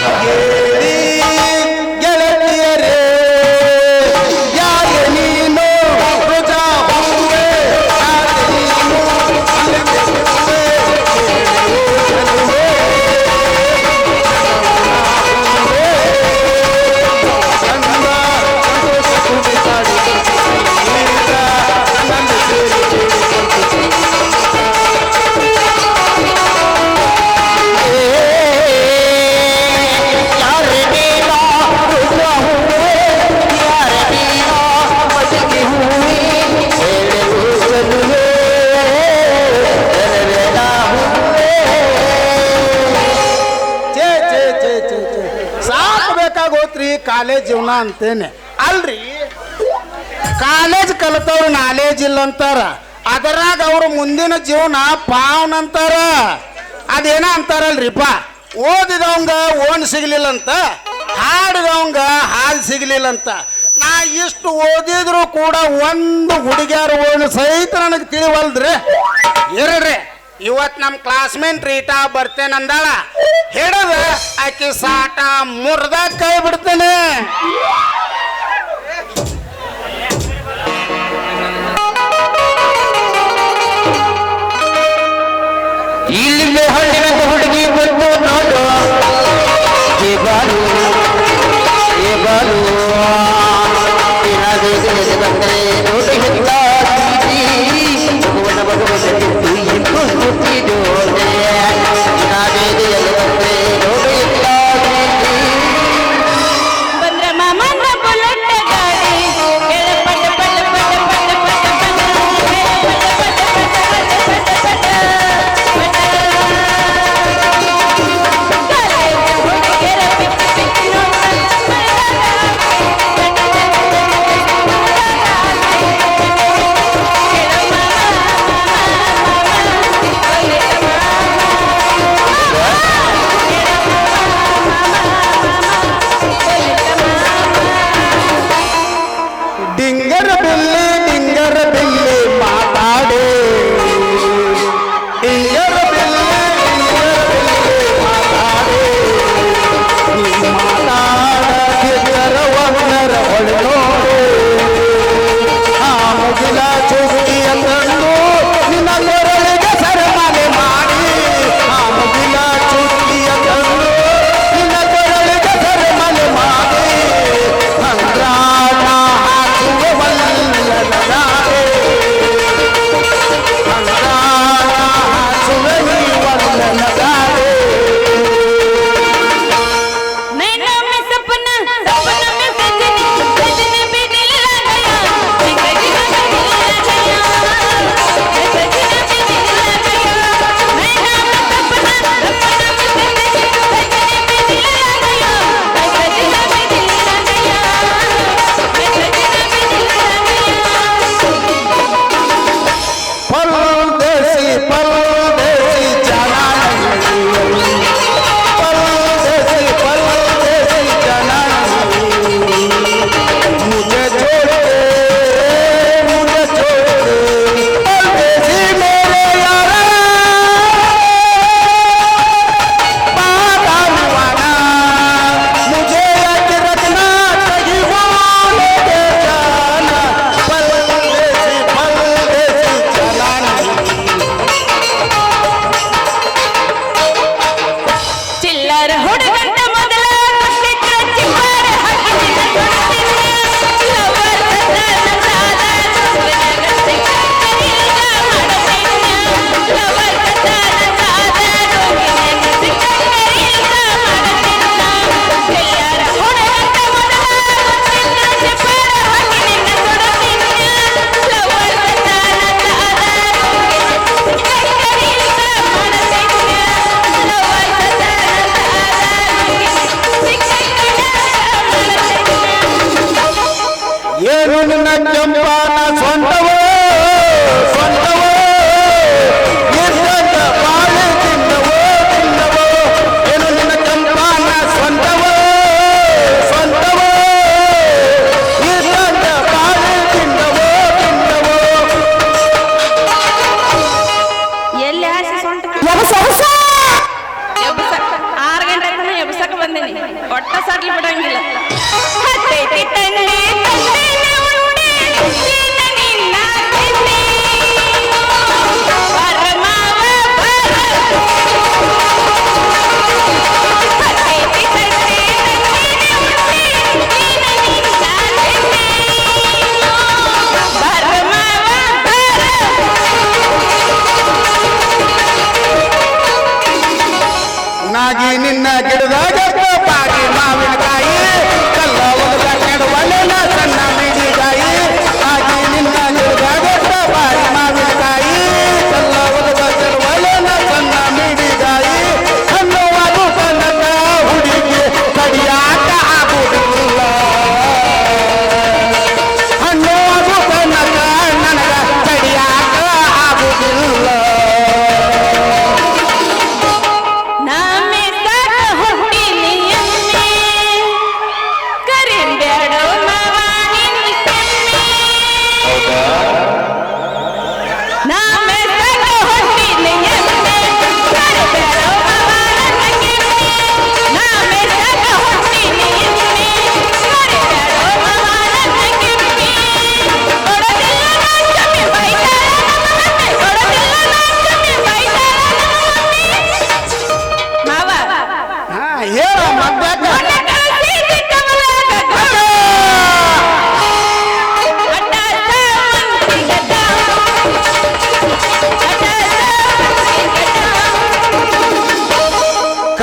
Yeah. ಜೀವನ ಅಂತೇನೆ. ಅಲ್ರಿ? ಕಾಲೇಜ್ ಕಲಿತವ್ರು ನಾಲೇಜ್ ಇಲ್ಲ ಅಂತಾರ ಅದರಾಗ ಅವ್ರ ಮುಂದಿನ ಜೀವನ ಪಾವನ ಅಂತಾರ. ಅದೇನ ಅಂತಾರಲ್ರಿಪ್ಪ ಓದಿದವಂಗ ಓನ್ ಸಿಗ್ಲಿಲ್ಲ ಅಂತ ಹಾಡಿದವಂಗ ಹಾಲ್ ಸಿಗ್ಲಿಲ್ಲ ಅಂತ ನಾ ಇಷ್ಟು ಓದಿದ್ರು ಕೂಡ ಒಂದು ಹುಡುಗಿಯರು ಓನ್ ಸಹಿತ ನನಗೆ ತಿಳಿವಲ್ದ್ರಿ? ಇರ್ರಿ. ಇವತ್ ನಮ್ ಕ್ಲಾಸ್ಮೇಟ್ ರೀಟಾ ಬರ್ತೇನಂದಾಳ ಹಿಡದ ಆಕಿ ಸಾಟ ಮುರ್ದ ಕೈ ಬಿಡ್ತೇನೆ. ನಿನ್ನ ಗಿಡದ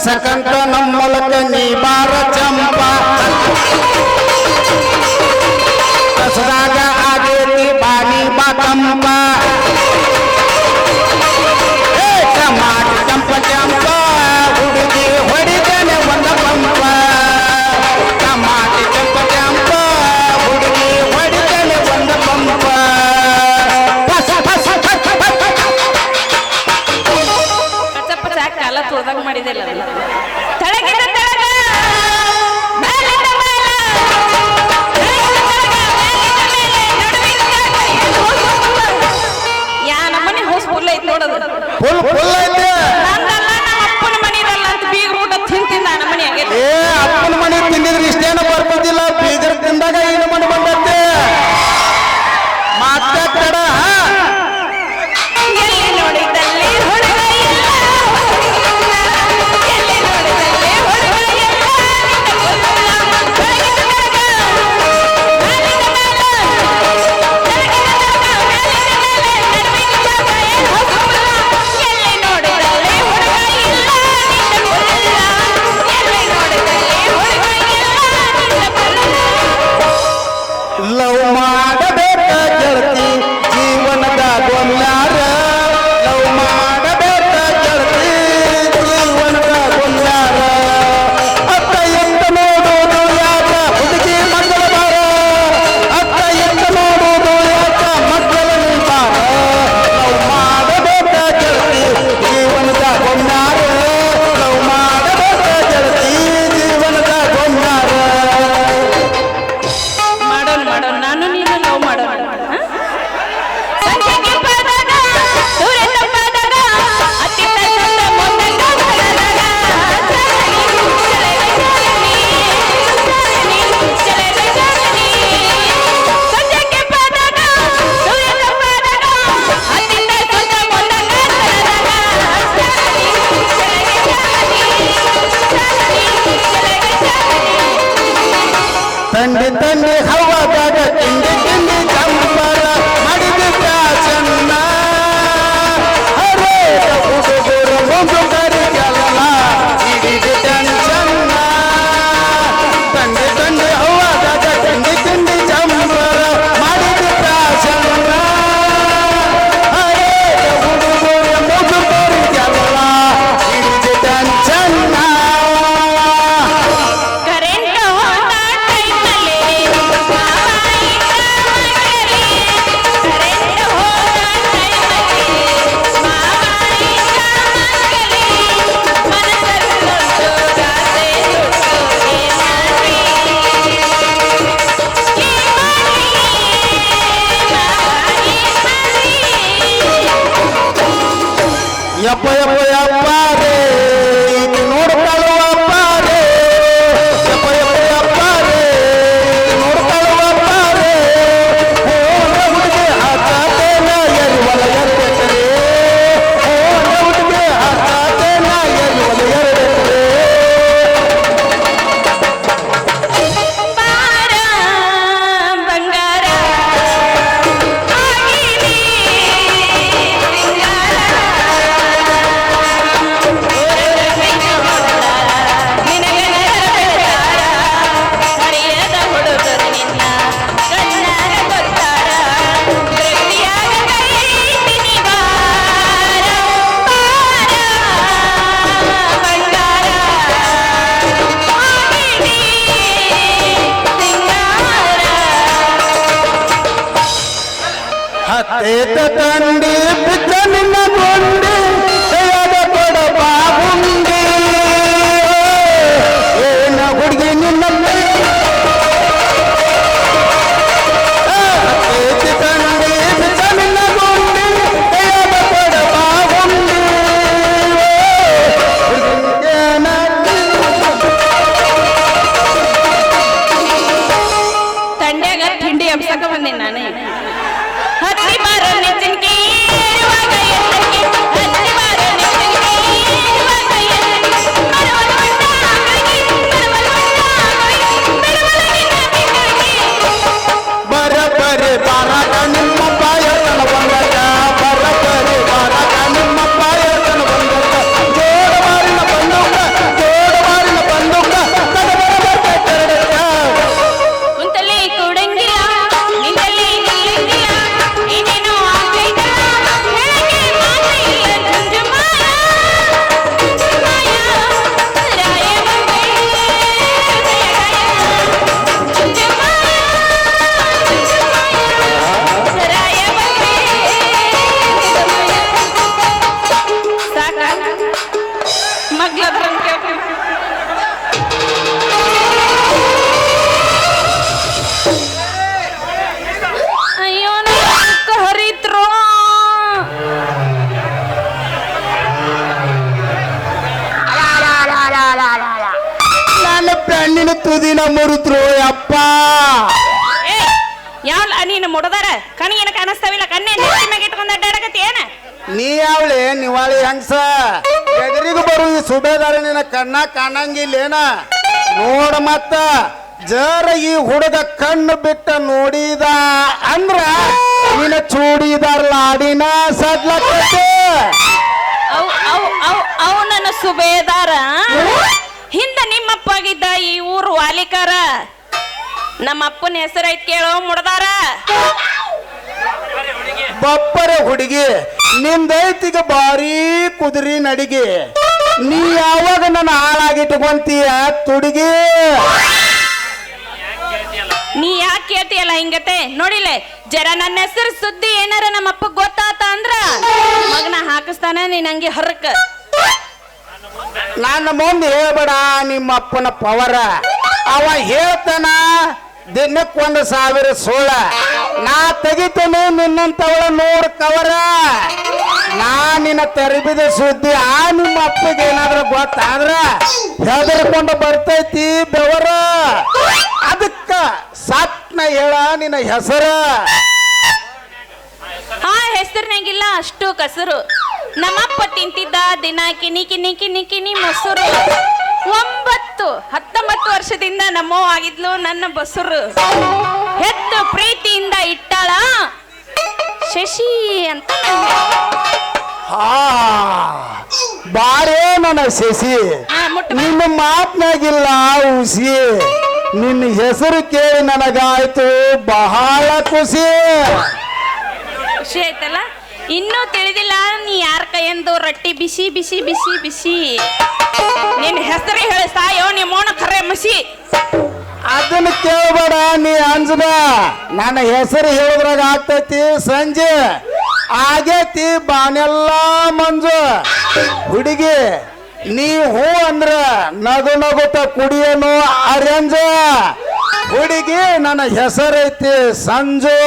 ಬೆಳೆಸಕಂತ ನಮ್ಮ ಎಲ್ಲ ತೊಳ್ದಾಗ ಮಾಡಿದೆಲ್ಲ ಯಾ ನಮ್ಮನೆ ಹೌಸ್ ಫುಲ್ ಐತಿ ನೋಡೋದು تندي تندي خواتاتا تندي ಹತ್ತೇತ ತಂಡಿ ಬಿದ್ದ ನಿನ್ನ ಗೊಂಡಿ ನಿನ್ನ ಮುಡದಾರ ಕಣ್ಣಿಗೆ ಕಾಣಿಸ್ತಾವಿಲ್ಲ? ಕಣ್ಣೆ ನೆತ್ತಿ ಇಟ್ಕೊಂಡ್ ಏನ? ನೀ ಯಾವಳೆ ನಿವಾಳಿ ಹೆಂಗ್ಸ? ಎದುರಿಗೂ ಬರು ಈ ಸುಬೇದಾರ ನಿನ್ನ ಕಣ್ಣ ಕಾಣಂಗಿಲ್ಲೇನ ನೋಡ ಮತ್ತ ಜರ ಈ ಹುಡುಗ ಕಣ್ಣು ಬಿಟ್ಟ ನೋಡಿದ ಅಂದ್ರ ನಿನ್ನ ಚೂಡಿದಾರ ಲಾಡಿನ ಸದ್ಲ ಅವು ನನ್ನ ಸುಬೇದಾರ ಹಿಂದ ನಿಮ್ಮಪ್ಪಾಗಿದ್ದ ಈ ಊರು ವಾಲಿಕಾರ. ನಮ್ಮ ಅಪ್ಪನ ಹೆಸರೈತ್ ಕೇಳೋ ಮುಡದಾರ. ಬಪ್ಪರ ಹುಡುಗಿ ನಿಂದೈತಿಗ ಬಾರಿ ಕುದುರಿ ನಡಿಗೆ. ನೀ ಯಾವಾಗ ನನ್ನ ಹಾಳಾಗಿಟ್ಕೊಂತೀಯ ತುಡುಗಿ? ನೀ ಯಾಕೆ ಕೇಳ್ತೀಯಲ್ಲ ಹಿಂಗತೆ? ನೋಡಿಲೆ ಜರ ನನ್ನ ಹೆಸರು ಸುದ್ದಿ ಏನಾರ ನಮ್ಮ ಅಪ್ಪ ಗೊತ್ತಾತ ಅಂದ್ರ? ಮಗನ ಹಾಕಿಸ್ತಾನೆ ನೀನ್ ಹಂಗೆ ಹೊರಕ. ನನ್ನ ಮುಂದೆ ಹೇಳ್ಬೇಡ ನಿಮ್ಮ ಅಪ್ಪನ ಪವರ. ಅವ ಹೇಳ್ತಾನ ದಿನಕ್ಕೊಂದು ಸಾವಿರ ಸೋಳ. ನಾ ತೆಗಿತೇನೆ ನಿನ್ನಂತವಳ ನೂರು ಕವರ. ನಾ ನಿನ್ನ ತರಬಿದ ಸುದ್ದಿ ಆ ನಿಮ್ಮ ಅಪ್ಪಗೆ ಏನಾದ್ರೂ ಗೊತ್ತಾದ್ರ ಹೆದರ್ಕೊಂಡು ಬರ್ತೈತಿ ಬೆವರ. ಅದಕ್ಕ ಸತ್ನ ಹೇಳ ನಿನ್ನ ಹೆಸರ. ಆ ಹೆಸರಿನಾಗಿಲ್ಲ ಅಷ್ಟು ಕಸರು. ನಮ್ಮಪ್ಪ ತಿಂತಿದ್ದ ದಿನ ಕಿನಿ ಕಿನಿ ಕಿನಿ ಕಿನಿ ಮೊಸರು. ಒಂಬತ್ತು ಹತ್ತೊಂಬತ್ತು ವರ್ಷದಿಂದ ನಮ್ಮೋ ಆಗಿದ್ಲು ನನ್ನ ಬಸರು. ಹೆತ್ತು ಪ್ರೀತಿಯಿಂದ ಇಟ್ಟಾಳ ಶಶಿ ಅಂತ ಹಾ ಬಾರೇ ನನ್ನ ಶಶಿ. ನಿಮ್ಮ ಮಾತನಾಗಿಲ್ಲ ಉಸಿ. ನಿನ್ನ ಹೆಸರು ಕೇಳಿ ನನಗಾಯ್ತು ಬಹಳ ಖುಷಿ. ಖುಷಿ ಆಯ್ತಲ್ಲ? ಇನ್ನೂ ತಿಳಿದಿಲ್ಲ ನೀ ಯಾರ ಕೈಯಂದು ರೊಟ್ಟಿ ಬಿಸಿ ಬಿಸಿ ಬಿಸಿ ಬಿಸಿ. ನಿನ್ನ ಹೆಸರು ಹೇಳಿ ಸಾಯೋ ನಿಮ್ಮೋಣ ಖರೆ ಮಸಿ. ಅದನ್ನ ಕೇಳಬೇಡ ನೀ ಅಂಜನ. ನನ್ನ ಹೆಸರು ಹೇಳಿದ್ರಾಗ ಆಗ್ತೈತಿ ಸಂಜೆ. ಆಗೇತಿ ಬಾನೆಲ್ಲ ಮಂಜು. ಹುಡುಗಿ ನೀ ಹೂ ಅಂದ್ರ ನಗು ನಗುತ್ತ ಕುಡಿಯೋನು ಅರೇಂಜ. ಹುಡುಗಿ ನನ್ನ ಹೆಸರೈತಿ ಸಂಜು.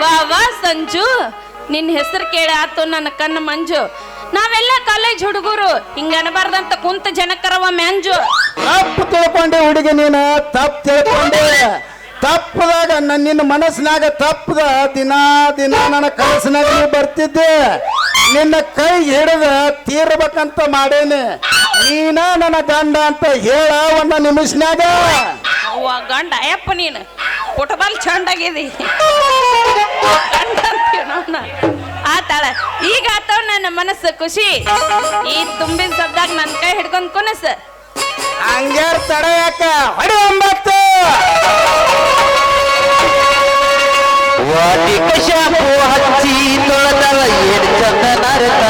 ವಾ ವಾ ಸಂಜು. ನಿನ್ನ ಹೆಸರು ಕೇಳಿ ಆತು ನನ್ನ ಕಣ್ಣು ಮಂಜು. ನಾವೆಲ್ಲ ಕಾಲೇಜ್ ಹುಡುಗರು. ಹಿಂಗ ಅನ್ಬಾರ್ದಂತ ಕುಂತ ಜನಕರವ ಮ್ಯಾಂಜು. ತಪ್ಪು ತಿಳ್ಕೊಂಡೆ ಹುಡುಗಿ ನೀನು ತಪ್ಪು ತಿಳ್ಕೊಂಡೆ. ತಪ್ಪದಾಗ ನನ್ನ ನಿನ್ನ ಮನಸ್ಸಿನಾಗ ತಪ್ಪದ ದಿನಾ ದಿನ ನನ್ನ ಕನಸಿನಾಗ ನೀ ಬರ್ತಿದ್ದೆ. ನಿನ್ನ ಕೈ ಹಿಡಿದ ತೀರ್ಬೇಕಂತ ಮಾಡೇನೆ. ನೀನ ನನ್ನ ಗಂಡ ಅಂತ ಹೇಳ ಒಂದ ನಿಮಿಷನಾಗ ಗಂಡ ಅಯ್ಯಪ್ಪ ನೀನು. ಫುಟ್ಬಾಲ್ ಆಗಿದೆ ಆತಾಳ ಈಗ ಆತವ ನನ್ನ ಮನಸ್ಸು ಖುಷಿ. ಈ ತುಂಬಿನ ಶಬ್ದಾಗ ನನ್ನ ಕೈ ಹಿಡ್ಕೊಂಡ್ ಕುನಸ್ ಹಂಗ್ಯಾರ ತಡ ಯಾಕ? ಹೊಡಿ ಒಂಬತ್ತು. ವಾಟಿಕ ಶಾಪು ಹಚ್ಚಿ ತೊಳೆದವ ಚಂದ ನರತ